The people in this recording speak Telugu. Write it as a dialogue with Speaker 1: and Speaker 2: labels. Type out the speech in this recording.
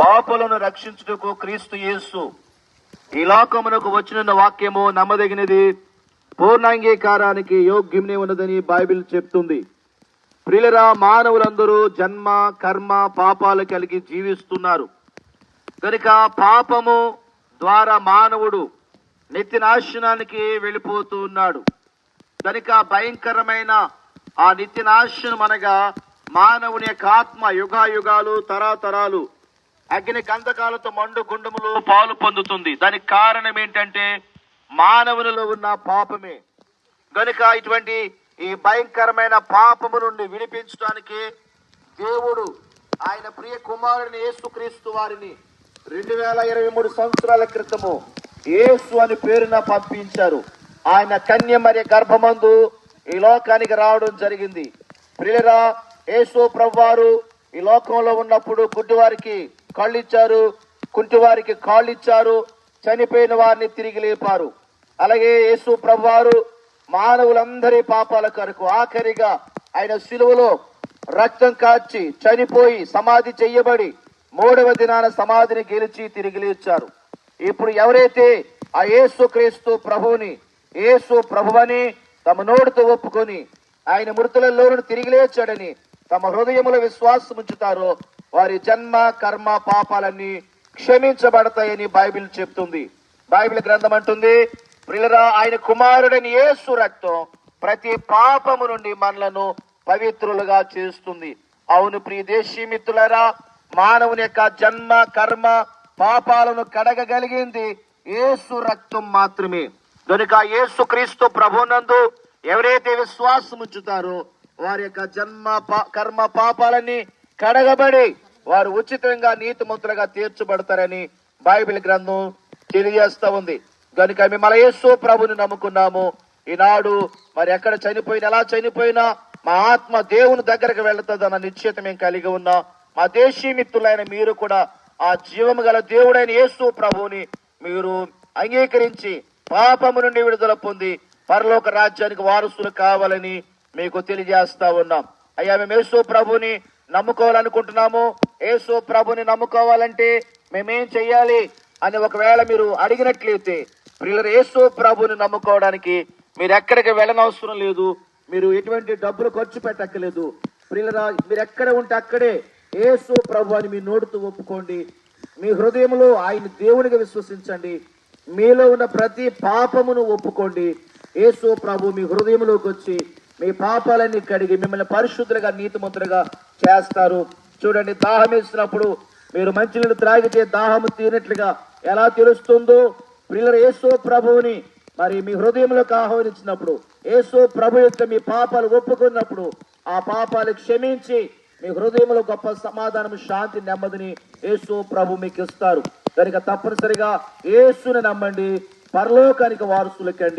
Speaker 1: పాపులను రక్షించుటకు క్రీస్తు యేసు. ఈ లోకమునకు వచ్చిన వాక్యము నమ్మదగినది. పూర్ణాంగీకారానికి యోగ్యమే ఉన్నదని బైబిల్ చెప్తుంది. ప్రియులరా మానవులందరూ జన్మ కర్మ పాపాలు కలిగి జీవిస్తున్నారు. కనుక పాపము ద్వారా మానవుడు నిత్య నాశనానికి వెళ్ళిపోతూ ఉన్నాడు. కనుక భయంకరమైన ఆ నిత్య నాశనం అనగా మానవుని యొక్క ఆత్మ యుగాయుగాలు తరాతరాలు అగ్ని కందకాలతో మండు గుండములు పాలు పొందుతుంది. దానికి కారణం ఏంటంటే మానవునిలో ఉన్న పాపమే. గనుక ఇటువంటి ఈ భయంకరమైన పాపము నుండి విడిపించడానికి దేవుడు ఆయన ప్రియ కుమారుని యేసుక్రీస్తు వారిని రెండు వేల ఇరవై మూడు సంవత్సరాల క్రితము యేసు అని పేరున పంపించారు. ఆయన కన్య మరి గర్భమందు ఈ లోకానికి రావడం జరిగింది. ప్రియులరా యేసు ప్రభువారు ఈ లోకంలో ఉన్నప్పుడు గుడ్డివారికి కళ్ళు ఇచ్చారు కుంటివారికి కాళ్ళు ఇచ్చారు చనిపోయిన వారిని తిరిగి లేపారు. అలాగే యేసు ప్రభువారు మానవులందరి పాపాల కొరకు ఆఖరిగా ఆయన సిలువలో రక్తం కాచి చనిపోయి సమాధి చెయ్యబడి మూడవ దినాన సమాధిని గెలిచి తిరిగి లేచారు. ఇప్పుడు ఎవరైతే ఆ యేసు క్రీస్తు ప్రభువుని యేసు ప్రభువని తమ నోటితో ఒప్పుకొని ఆయన మృతులలో తిరిగి లేచాడని తమ హృదయములో విశ్వాసం ఉంచుతారో వారి జన్మ కర్మ పాపాలన్నీ క్షమించబడతాయని బైబిల్ చెప్తుంది. బైబిల్ గ్రంథం అంటుంది ప్రిలరా ఆయన కుమారుడని యేసు రక్తం ప్రతి పాపము నుండి మనలను పవిత్రులుగా చేస్తుంది. అవును ప్రియ దేశీ మిత్రులరా మానవుని యొక్క జన్మ కర్మ పాపాలను కడగగలిగింది యేసు రక్తం మాత్రమే. కనుక ఏసు క్రీస్తు ప్రభునందు ఎవరైతే విశ్వాసం ఉంచుతారో వారి యొక్క జన్మ పా- కర్మ పాపాలన్నీ కడగబడి వారు ఉచితంగా నీతిమంతులుగా తీర్చబడతారని బైబిల్ గ్రంథం తెలియజేస్తా ఉంది. కనుక మేము యేసు ప్రభుని నమ్ముకున్నాము. ఈనాడు మరి ఎక్కడ చనిపోయినా ఎలా చనిపోయినా మా ఆత్మ దేవుని దగ్గరకు వెళుతుందన్న నిశ్చిత మేము కలిగి ఉన్నాం. మా దేశీ మిత్రులైన మీరు కూడా ఆ జీవము గల దేవుడైన యేసు ప్రభువుని మీరు అంగీకరించి పాపము నుండి విడుదల పొంది పరలోక రాజ్యానికి వారసులు కావాలని మీకు తెలియజేస్తా ఉన్నాం. అయ్యా మేము యేసు ప్రభుని నమ్ముకోవాలనుకుంటున్నాము. యేసు ప్రభుని నమ్ముకోవాలంటే మేమేం చెయ్యాలి అని ఒకవేళ మీరు అడిగినట్లయితే ప్రియుల యేసు ప్రభుని నమ్ముకోవడానికి మీరు ఎక్కడికి వెళ్ళనవసరం లేదు. మీరు ఎటువంటి డబ్బులు ఖర్చు పెట్టక్కర్లేదు. ప్రియులరా మీరు ఎక్కడ ఉంటే అక్కడే యేసు ప్రభు అని మీ నోటితో ఒప్పుకోండి. మీ హృదయంలో ఆయన దేవునిగా విశ్వసించండి. మీలో ఉన్న ప్రతి పాపమును ఒప్పుకోండి. యేసు ప్రభు మీ హృదయంలోకి వచ్చి మీ పాపాలన్నీ కడిగి మిమ్మల్ని పరిశుద్ధులుగా నీతిమంతులుగా చేస్తారు. చూడండి దాహం వేసినప్పుడు మీరు మంచినీళ్ళు త్రాగితే దాహము తీరినట్లుగా ఎలా తెలుస్తుందో? ప్రియుల యేసు ప్రభువుని మరి మీ హృదయంలోకి ఆహ్వానించినప్పుడు యేసు ప్రభు యొక్క మీ పాపాలు ఒప్పుకున్నప్పుడు ఆ పాపాలు క్షమించి మీ హృదయంలో గొప్ప సమాధానం శాంతి నెమ్మదిని యేసు ప్రభు మీకు ఇస్తారు కనుక తప్పనిసరిగా యేసుని నమ్మండి పరలోకానికి వారసులకండి.